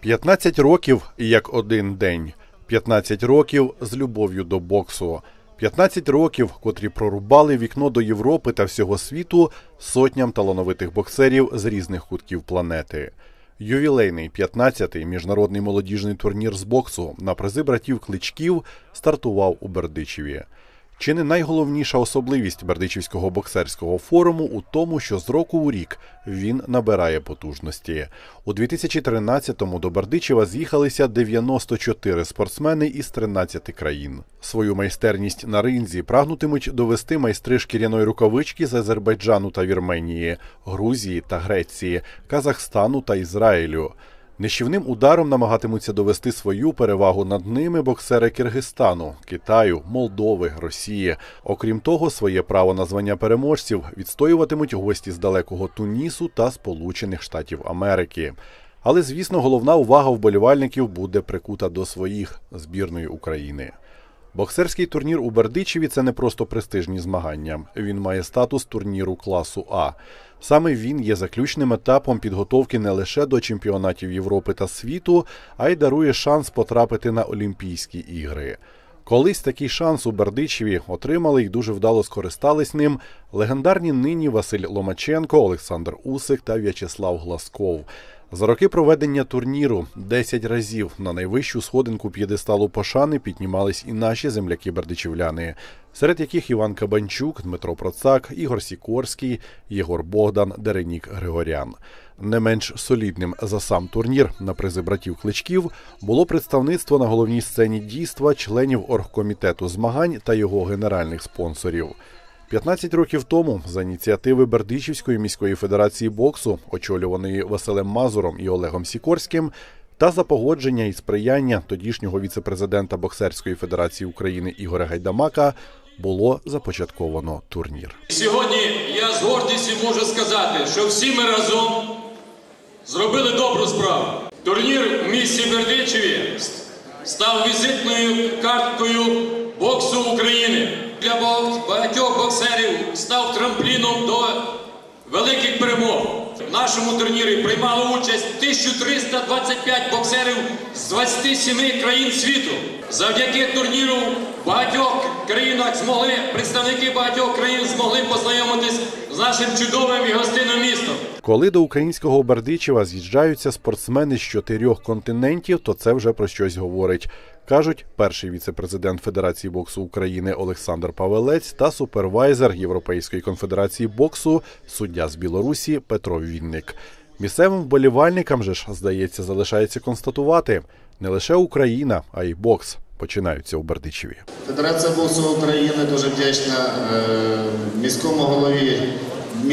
15 років як один день, 15 років з любов'ю до боксу, 15 років, котрі прорубали вікно до Європи та всього світу сотням талановитих боксерів з різних кутків планети. Ювілейний 15-й міжнародний молодіжний турнір з боксу на призи братів Кличків стартував у Бердичеві. Чи не найголовніша особливість Бердичівського боксерського форуму у тому, що з року у рік він набирає потужності. У 2013-му до Бердичева з'їхалися 94 спортсмени із 13 країн. Свою майстерність на ринзі прагнутимуть довести майстри шкіряної рукавички з Азербайджану та Вірменії, Грузії та Греції, Казахстану та Ізраїлю. Нищівним ударом намагатимуться довести свою перевагу над ними боксери Киргизстану, Китаю, Молдови, Росії. Окрім того, своє право на звання переможців відстоюватимуть гості з далекого Тунісу та Сполучених Штатів Америки. Але, звісно, головна увага вболівальників буде прикута до своїх збірної України. Боксерський турнір у Бердичеві це не просто престижні змагання. Він має статус турніру класу А. Саме він є заключним етапом підготовки не лише до чемпіонатів Європи та світу, а й дарує шанс потрапити на Олімпійські ігри. Колись такий шанс у Бердичеві отримали і дуже вдало скористались ним легендарні нині Василь Ломаченко, Олександр Усик та В'ячеслав Гласков. За роки проведення турніру 10 разів на найвищу сходинку п'єдесталу пошани піднімались і наші земляки-бердичівляни, серед яких Іван Кабанчук, Дмитро Процак, Ігор Сікорський, Єгор Богдан, Деренік Григорян. Не менш солідним за сам турнір на призи братів Кличків було представництво на головній сцені дійства членів оргкомітету змагань та його генеральних спонсорів. 15 років тому за ініціативи Бердичівської міської федерації боксу, очолюваної Василем Мазуром і Олегом Сікорським, та за погодження і сприяння тодішнього віцепрезидента Боксерської федерації України Ігоря Гайдамака було започатковано турнір. Сьогодні я з гордістю можу сказати, що всі ми разом зробили добру справу. Турнір в місті Бердичеві став візитною карткою боксу України. Боксерів став трампліном до великих перемог. В нашому турнірі приймало участь 1325 боксерів з 27 країн світу. Завдяки турніру в багатьох країнах змогли представники багатьох країн змогли познайомитись з нашим чудовим і гостинним містом. Коли до українського Бердичева з'їжджаються спортсмени з чотирьох континентів, то це вже про щось говорить. Кажуть, перший віце-президент Федерації боксу України Олександр Павелець та супервайзер Європейської конфедерації боксу, суддя з Білорусі Петро Вінник. Місцевим вболівальникам же ж, здається, залишається констатувати не лише Україна, а й бокс починаються у Бердичеві. Федерація боксу України дуже вдячна е, міському голові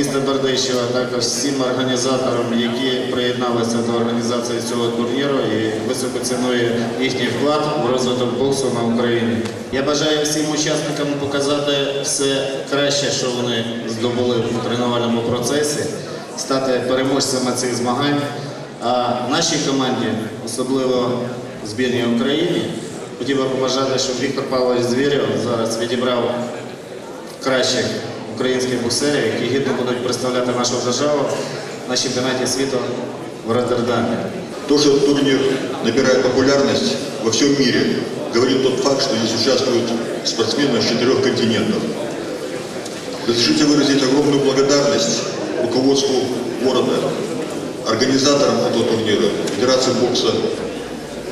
міста Бердичева, також всім організаторам, які приєдналися до організації цього турніру і високо цінує їхній вклад в розвиток боксу на Україні. Я бажаю всім учасникам показати все краще, що вони здобули в тренувальному процесі, стати переможцями цих змагань. А нашій команді, особливо збірній України, Хотів би побажати, щоб Віктор Павлович Звєрєв зараз відібрав кращих українських боксерів, які гідно будуть представляти нашу державу на чемпіонаті світу в Роттердамі. То, что этот турнир набирает популярность во всем мире, говорит тот факт, что здесь участвуют спортсмены с четырех континентов. Разрешите выразить огромную благодарность руководству города, организаторам этого турнира, Федерации бокса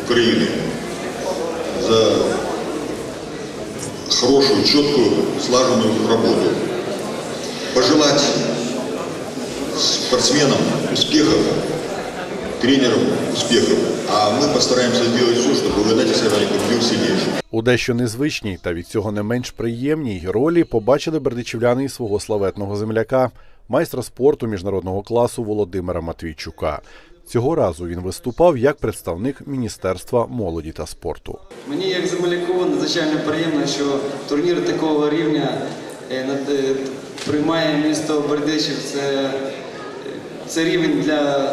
Украины за хорошую, четкую, слаженную работу. Пожелать спортсменам успехов, тренерам успехов. А мы постараемся сделать все, чтобы в этой соревновании победил сильнейший. У дещо незвичній та від цього не менш приємній ролі побачили бердичівляни і свого славетного земляка, майстра спорту міжнародного класу Володимира Матвійчука. Цього разу він виступав як представник Міністерства молоді та спорту. Мені як земляку надзвичайно приємно, що турнір такого рівня е, над- е, приймає місто Бердичів. Це, це рівень для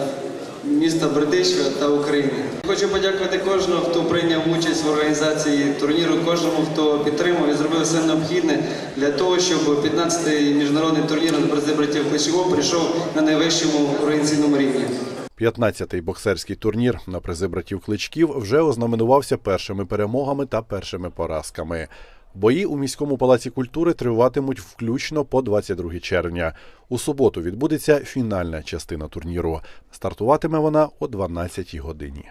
міста Бердичева та України. Хочу подякувати кожному, хто прийняв участь в організації турніру, кожному, хто підтримав і зробив все необхідне для того, щоб 15-й міжнародний турнір призи братів Кличево прийшов на найвищому організаційному рівні. 15-й боксерський турнір на призи братів Кличків вже ознаменувався першими перемогами та першими поразками. Бої у міському палаці культури триватимуть включно по 22 червня. У суботу відбудеться фінальна частина турніру. Стартуватиме вона о 12 годині.